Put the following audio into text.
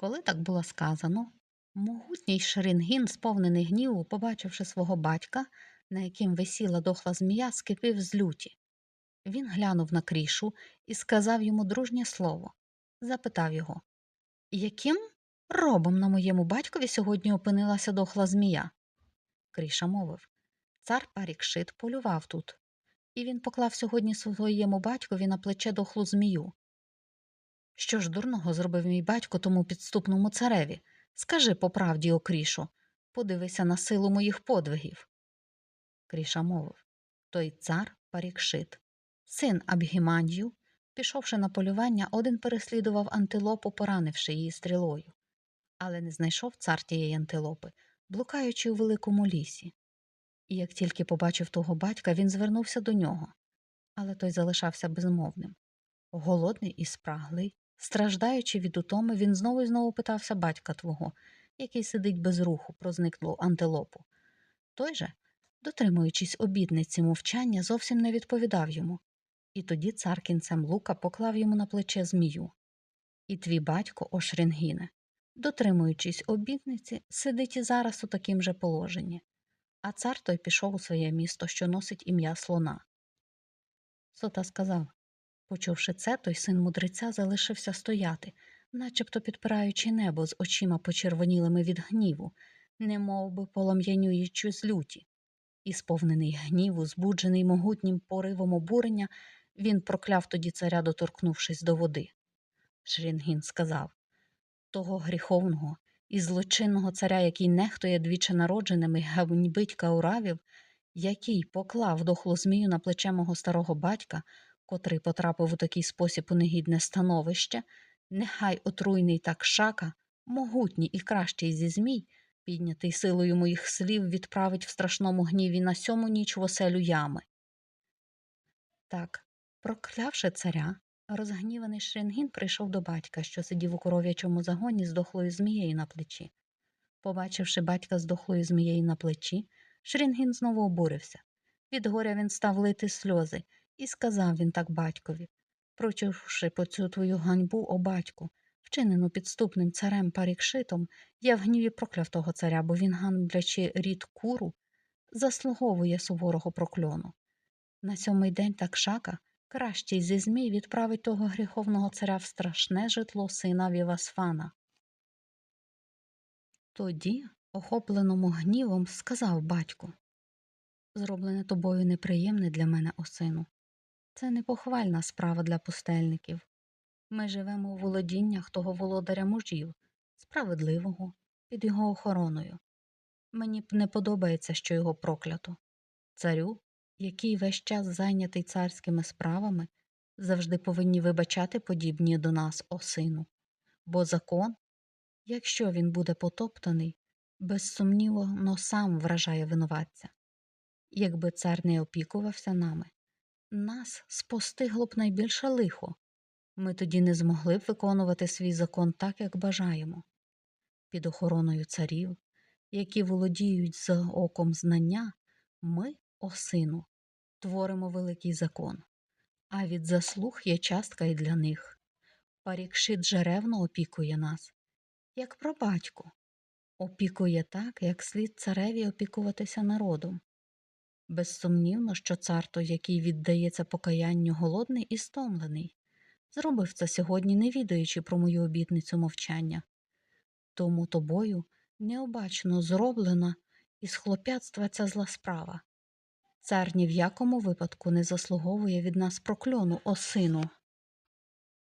Коли так було сказано, могутній Шерингін, сповнений гніву, побачивши свого батька, на яким висіла дохла змія, скипів з люті. Він глянув на крішу і сказав йому дружнє слово. Запитав його, яким робом на моєму батькові сьогодні опинилася дохла змія? Кріша мовив Цар Парікшит полював тут, і він поклав сьогодні своєму батькові на плече дохлу змію. Що ж дурного зробив мій батько тому підступному цареві? Скажи по правді, о Крішо, подивися на силу моїх подвигів. Кріша мовив той цар Парікшит, син Абгімандію, пішовши на полювання, один переслідував антилопу, поранивши її стрілою. Але не знайшов цар тієї антилопи, блукаючи у великому лісі. І як тільки побачив того батька, він звернувся до нього. Але той залишався безмовним. Голодний і спраглий, страждаючи від утоми, він знову і знову питався батька твого, який сидить без руху про зниклу антилопу. Той же, дотримуючись обідниці мовчання, зовсім не відповідав йому. І тоді цар кінцем лука поклав йому на плече змію. І твій батько, Ошрінгіне, дотримуючись обідниці, сидить і зараз у таким же положенні. А цар той пішов у своє місто, що носить ім'я слона. Сота сказав Почувши це, той син мудреця залишився стояти, начебто підпираючи небо з очима почервонілими від гніву, немов би полум'янюючи з люті. І, сповнений гніву, збуджений могутнім поривом обурення, він прокляв тоді царя, доторкнувшись до води. Шрінгін сказав того гріховного і злочинного царя, який нехтує двічі народженими гавньбить кауравів, який поклав дохлу змію на плече мого старого батька, котрий потрапив у такий спосіб у негідне становище, нехай отруйний так шака, могутній і кращий зі змій, піднятий силою моїх слів, відправить в страшному гніві на сьому ніч в оселю ями. Так, проклявши царя, розгніваний Шренгін прийшов до батька, що сидів у коров'ячому загоні з дохлою змією на плечі. Побачивши батька з дохлою змією на плечі, Шрінгін знову обурився. Від горя він став лити сльози, і сказав він так батькові, прочувши по цю твою ганьбу, о батьку, вчинену підступним царем Парікшитом, я в гніві прокляв того царя, бо він, ганблячи рід куру, заслуговує суворого прокльону. На сьомий день такшака кращий зі змій відправить того гріховного царя в страшне житло сина Вівасфана. Тоді, охопленому гнівом, сказав батьку Зроблене тобою неприємне для мене, о Це непохвальна справа для пустельників. Ми живемо у володіннях того володаря мужів, справедливого, під його охороною. Мені б не подобається, що його проклято. Царю, який весь час зайнятий царськими справами, завжди повинні вибачати подібні до нас, о сину. Бо закон, якщо він буде потоптаний, безсумнівно сам вражає винуватця. Якби цар не опікувався нами, нас спостигло б найбільше лихо. Ми тоді не змогли б виконувати свій закон так, як бажаємо. Під охороною царів, які володіють за оком знання, ми, о сину, творимо великий закон, а від заслуг є частка і для них. Парікшит жеревно опікує нас, як прабатько, опікує так, як слід цареві опікуватися народом. Безсумнівно, що цар той, який віддається покаянню голодний і стомлений, зробив це сьогодні, не відаючи про мою обітницю мовчання. Тому тобою необачно зроблена із хлоп'ятства ця зла справа. Цар ні в якому випадку не заслуговує від нас прокльону, о сину.